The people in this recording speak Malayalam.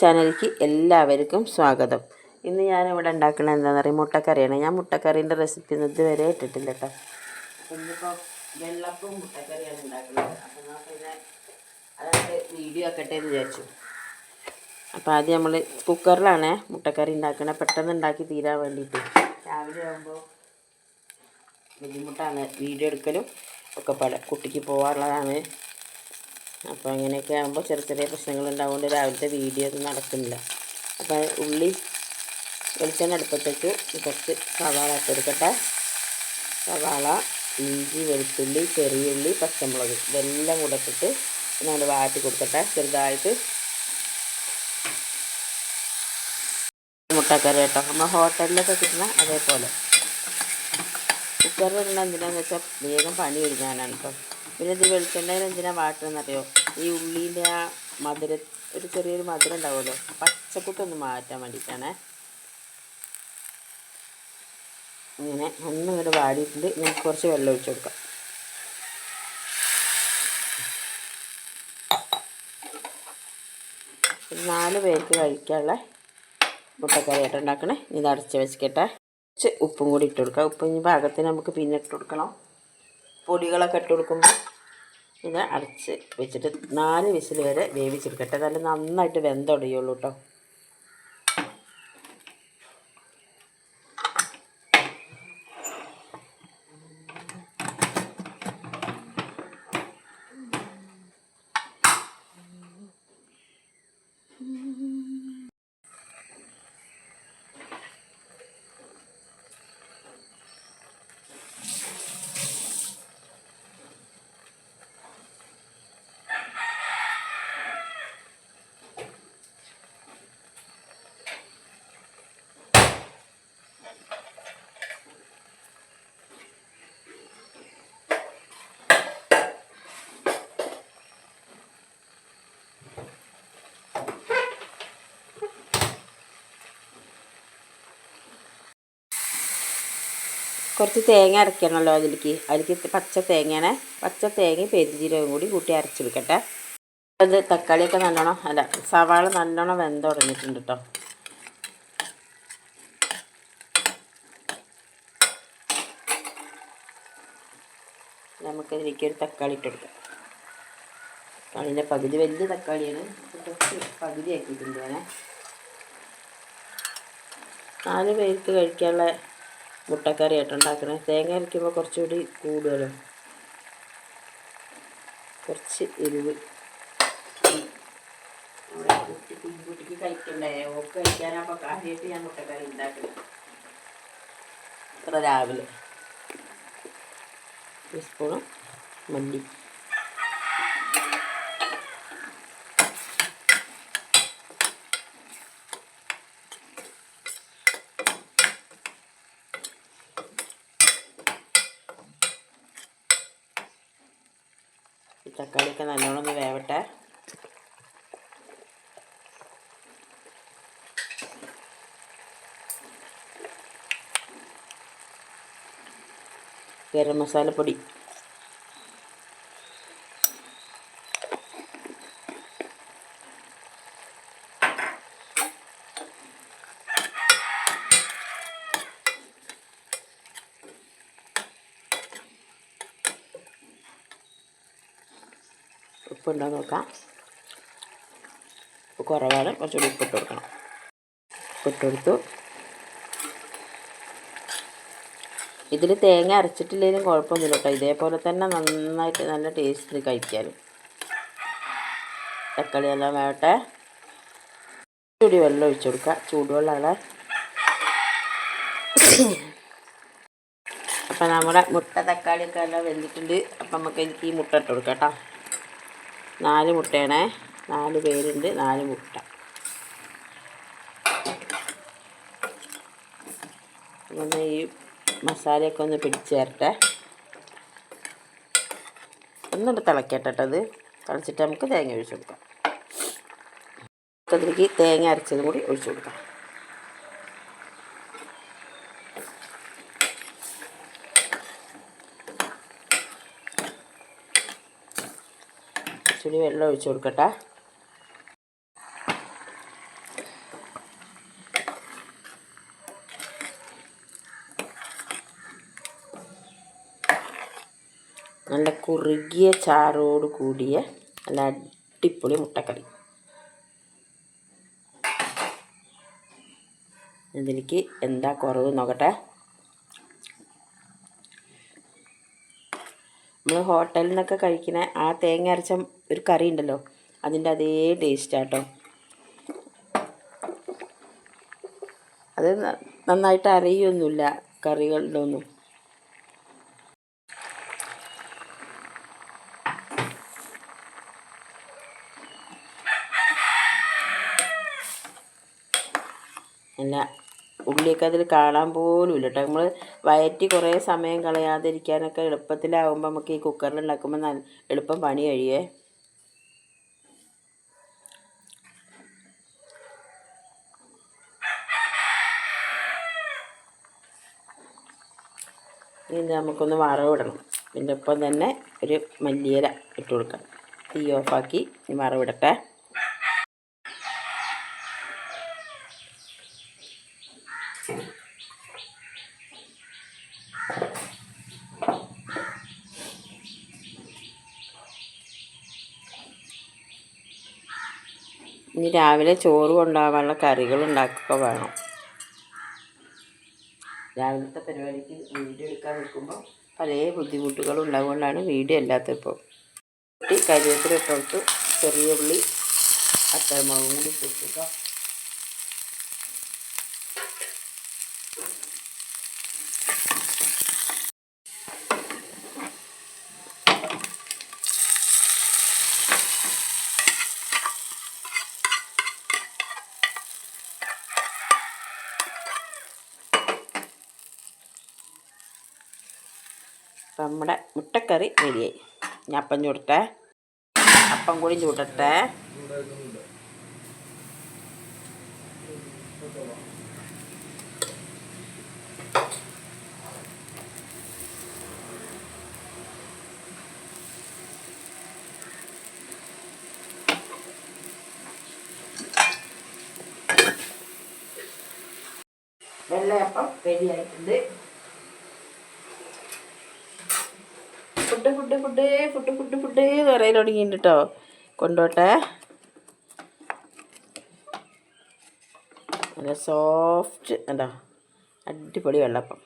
ചാനലിലേക്ക് എല്ലാവർക്കും സ്വാഗതം. ഇന്ന് ഞാനിവിടെ ഉണ്ടാക്കുന്നത് എന്താണെന്ന് പറയുക മുട്ടക്കറിയാണ്. ഞാൻ മുട്ടക്കറീന്റെ റെസിപ്പി ഒന്നും ഇതുവരെ ഇട്ടിട്ടില്ല കേട്ടോ ഇന്നിപ്പോൾ വെള്ളപ്പവും മുട്ടക്കറിയാണ് ഉണ്ടാക്കുന്നത്. അപ്പോൾ നമുക്ക് പിന്നെ അതൊക്കെ വീഡിയോ ആക്കട്ടെ എന്ന് വിചാരിച്ചു. അപ്പോൾ ആദ്യം നമ്മൾ കുക്കറിലാണ് മുട്ടക്കറി ഉണ്ടാക്കുന്നത് പെട്ടെന്ന് ഉണ്ടാക്കി തീരാൻ വേണ്ടിയിട്ട്. രാവിലെ ആകുമ്പോൾ ബുദ്ധിമുട്ടാണ് വീഡിയോ എടുക്കലും ഒക്കെ പല കുട്ടിക്ക് പോകാനുള്ളതാണ് അപ്പോൾ അങ്ങനെയൊക്കെ ആകുമ്പോൾ ചെറിയ ചെറിയ പ്രശ്നങ്ങൾ ഉണ്ടാവുകൊണ്ട് രാവിലത്തെ വീഡിയോ ഒന്നും നടക്കുന്നില്ല. അപ്പോൾ ഉള്ളി വെളിച്ചെണ്ണ അടുപ്പത്തേക്ക് കുറച്ച് സവാള ഇട്ടെടുക്കട്ടെ സവാള ഇഞ്ചി വെളുത്തുള്ളി ചെറിയ ചെറിയുള്ളി പച്ചമുളക് ഇതെല്ലാം കൂടെ ഇട്ടിട്ട് നമ്മൾ വാറ്റി കൊടുക്കട്ടെ. ചെറുതായിട്ട് മുട്ടക്കറി കേട്ടോ. നമ്മൾ ഹോട്ടലിലൊക്കെ കിട്ടുന്ന അതേപോലെ. കുക്കറിൽ ഇടുന്ന എന്തിനാന്ന് വെച്ചാൽ വേഗം പണി ഒരുങ്ങാനാണ് കേട്ടോ പിന്നെ ഇത് വെളിച്ചെണ്ണയിൽ എന്തിനാണ് വാട്ടുന്നറിയോ ഈ ഉള്ളീന്റെ ആ മധുര ഒരു ചെറിയൊരു മധുരം ഉണ്ടാവുമല്ലോ? പച്ചക്കുട്ടൊന്ന് മാറ്റാൻ വേണ്ടിയിട്ടാണ്. ഇങ്ങനെ ഒന്നും ഇങ്ങോട്ട് വാടിയിട്ടുണ്ട്. നമുക്ക് കുറച്ച് വെള്ളം ഒഴിച്ചു കൊടുക്കാം. നാല് പേർക്ക് കഴിക്കാനുള്ള മുട്ടക്കറി ആയിട്ട് ഉണ്ടാക്കണേ ഇത് അടച്ച് വെച്ചിക്കട്ടെ. കുറച്ച് ഉപ്പും കൂടി ഇട്ട് കൊടുക്കാം. ഉപ്പ് ഇനി പാകത്തിന് നമുക്ക് പിന്നെ ഇട്ട് കൊടുക്കണം. പൊടികളൊക്കെ ഇട്ട് കൊടുക്കുമ്പോൾ ഇത് അടച്ച് വെച്ചിട്ട് നാല് വിസിൽ വരെ വേവിച്ചെടുക്കട്ടെ നല്ല നന്നായിട്ട് വെന്തൊടയുള്ളൂ കേട്ടോ. കുറച്ച് തേങ്ങ അരയ്ക്കണമല്ലോ അതിലേക്ക്. അതിലേക്ക് പച്ച തേങ്ങയാണ് പച്ച തേങ്ങ പെരുജീരകം കൂടി കൂട്ടി അരച്ചെടുക്കട്ടെ. അത് തക്കാളിയൊക്കെ നല്ലോണം അല്ല സവാള നല്ലോണം വെന്ത് തുടങ്ങിയിട്ടുണ്ട് കേട്ടോ നമുക്കതിലേക്ക് ഒരു തക്കാളി ഇട്ട് കൊടുക്കാം തക്കാളിന്റെ പകുതി വലിയ തക്കാളിയാണ്. കുറച്ച് പകുതി ആക്കിയിട്ടുണ്ട് ഞാൻ നാല് പേർക്ക് കഴിക്കാനുള്ള മുട്ടക്കറി ആയിട്ട് ഉണ്ടാക്കണേ. തേങ്ങ അരയ്ക്കുമ്പോൾ കുറച്ചുകൂടി കൂടുതലും. കുറച്ച് എരിവ്. കുട്ടിക്ക് കഴിക്കണ്ടേ? ഓക്ക് കഴിക്കാനാകുമ്പോൾ കാര്യമായിട്ട് ഞാൻ മുട്ടക്കറി ഉണ്ടാക്കുന്നത് ഇത്ര രാവിലെ. ഒരു സ്പൂണ് മല്ലി. തക്കാളിയൊക്കെ നല്ലോണം ഒന്ന് വേവട്ടെ. ഗരം മസാലപ്പൊടി. ഉപ്പുണ്ടോ നോക്കാം. ഉപ്പ് കുറവാണ്. കുറച്ചുകൂടി ഉപ്പിട്ട് കൊടുക്കണം. ഉപ്പിട്ട് കൊടുത്തു. ഇതിൽ തേങ്ങ അരച്ചിട്ടില്ലെങ്കിലും കുഴപ്പമൊന്നുമില്ല കേട്ടോ. ഇതേപോലെ തന്നെ നന്നായിട്ട് നല്ല ടേസ്റ്റിൽ കഴിക്കാനും. തക്കാളി എല്ലാം വേട്ടെ ചൂടി വെള്ളം ഒഴിച്ചു കൊടുക്കുക. ചൂടുവെള്ളമാണ്. അപ്പം നമ്മുടെ മുട്ട തക്കാളിയൊക്കെ എല്ലാം വെന്തിട്ടുണ്ട്. അപ്പം നമുക്ക് എനിക്ക് ഈ മുട്ട ഇട്ട് കൊടുക്കാം കേട്ടോ. നാല് മുട്ടയാണേ. നാല് പേരുണ്ട് നാല് മുട്ട. ഒന്ന് ഈ മസാലയൊക്കെ ഒന്ന് പിടിച്ച് തരട്ടെ ഒന്നുകൊണ്ട് തിളക്കട്ടെ അത് തിളച്ചിട്ട് നമുക്ക് തേങ്ങ ഒഴിച്ചു കൊടുക്കാം. അതിലേക്ക് തേങ്ങ അരച്ചതും കൂടി ഒഴിച്ചു കൊടുക്കാം. കുറച്ചുകൂടി വെള്ളം ഒഴിച്ചു കൊടുക്കട്ടെ. നല്ല കുറുകിയ ചാറോട് കൂടിയ നല്ല അടിപൊളി മുട്ടക്കറി. ഇതിലേക്ക് എന്താ കുറവ് നോക്കട്ടെ. നമ്മൾ ഹോട്ടലിൽ നിന്നൊക്കെ കഴിക്കുന്ന ആ തേങ്ങ അരച്ച ഒരു കറി ഉണ്ടല്ലോ അതിന്റെ അതേ ടേസ്റ്റാട്ടോ അത് നന്നായിട്ട് അറിയൊന്നുമില്ല കറികളുടെ ഒന്നും. അല്ല ഉള്ളിയൊക്കെ അതിൽ കാണാൻ പോലും ഇല്ല കേട്ടോ നമ്മൾ വയറ്റി കുറേ സമയം കളയാതിരിക്കാനൊക്കെ എളുപ്പത്തിലാവുമ്പോൾ നമുക്ക് ഈ കുക്കറിൽ ഉണ്ടാക്കുമ്പോൾ നല്ല എളുപ്പം പണി കഴിയേ. ഇത് നമുക്കൊന്ന് വറവിടണം ഇതിന്റെ ഒപ്പം തന്നെ ഒരു മല്ലിയില ഇട്ട് കൊടുക്കാം. തീ ഓഫാക്കി വറവിടട്ടെ ഇനി രാവിലെ ചോറ് കൊണ്ടുപോകാനുള്ള കറികൾ ഉണ്ടാക്കുക വേണം. രാവിലത്തെ പരിപാടിക്ക് വീഡിയോ എടുക്കാൻ നിൽക്കുമ്പോൾ പല ബുദ്ധിമുട്ടുകളും ഉണ്ടാകൊണ്ടാണ് വീഡിയോ അല്ലാത്തപ്പോൾ കരിവേപ്പില ഇട്ട് കൊടുത്തു. ചെറിയ ഉള്ളി അത്തരമാവും കൂടി ഇട്ട് അപ്പം നമ്മുടെ മുട്ടക്കറി റെഡിയായി. ഞാൻ അപ്പം ചൂടട്ടെ. അപ്പം കൂടി ചൂടട്ടെ. വെള്ളയപ്പം റെഡിയായിട്ടുണ്ട്. Food food food food food food എന്ന് പറയാൻ തുടങ്ങിയിട്ടുണ്ട് കേട്ടോ കൊണ്ടോട്ടെ. നല്ല സോഫ്റ്റ് എന്താ അടിപൊളി വെള്ളപ്പം.